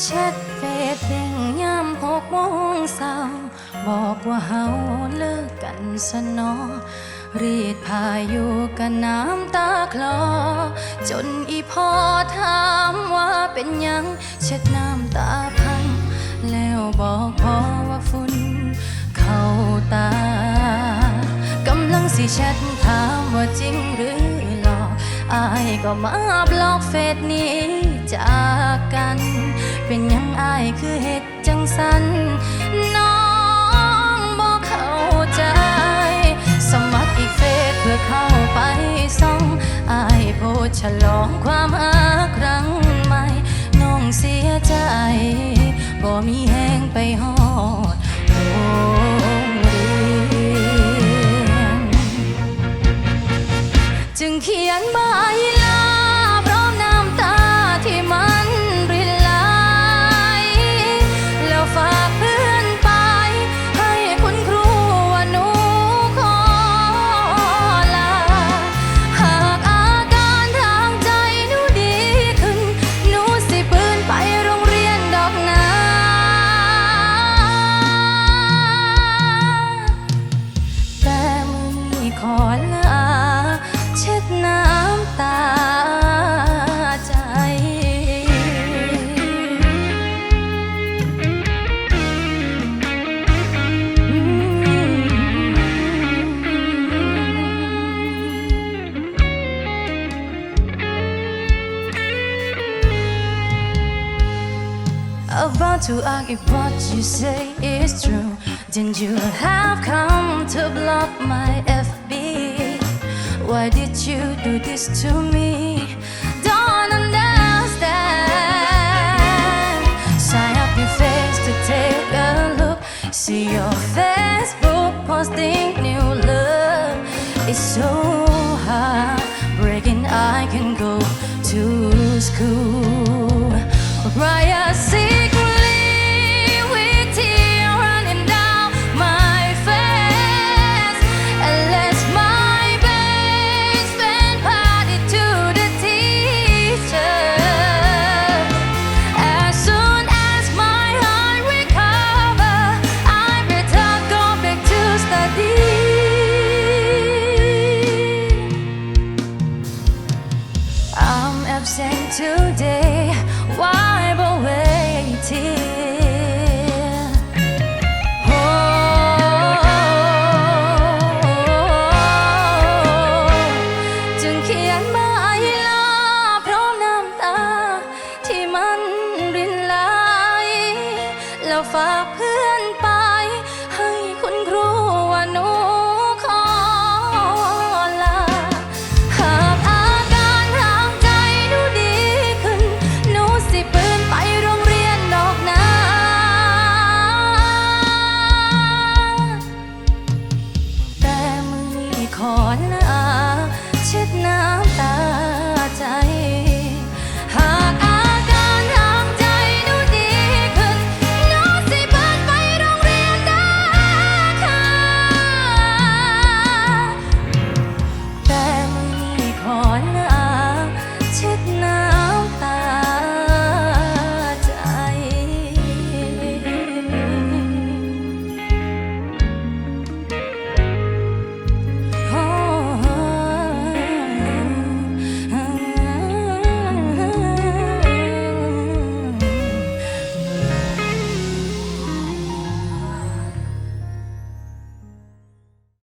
แชทเฟซเด้งยามหกโมงเช้าบอกว่าเฮาเลิกกันสนอ รีดพาอยู่กันน้ำตาคลอ จนอีพ่อถามว่าเป็นยังเช็ดน้ำตาพัง แล้วบอกพ่อว่าฝุ่นเข้าตากำลังสิแชทถามว่าจริงหรือหลอกอายก็มาบล็อกเฟซนี้จากกัน เป็นยังอายคือเหตุจังสัน เช็ดน้ำตาใจ About to argue what you say is true. Then you have come to block my Why did you do this to me? Don't understand. Sign up your face to take a look. See your Facebook posting new love. It's so heartbreaking. I can go to school. Raya ฝากเพื่อนไป ให้คุณครูว่าหนูขอลา หากอาการทางใจหนูดีขึ้น หนูสิปืนไปโรงเรียนดอกนาแต่มือขอลาเช็ดน้ำตาใจ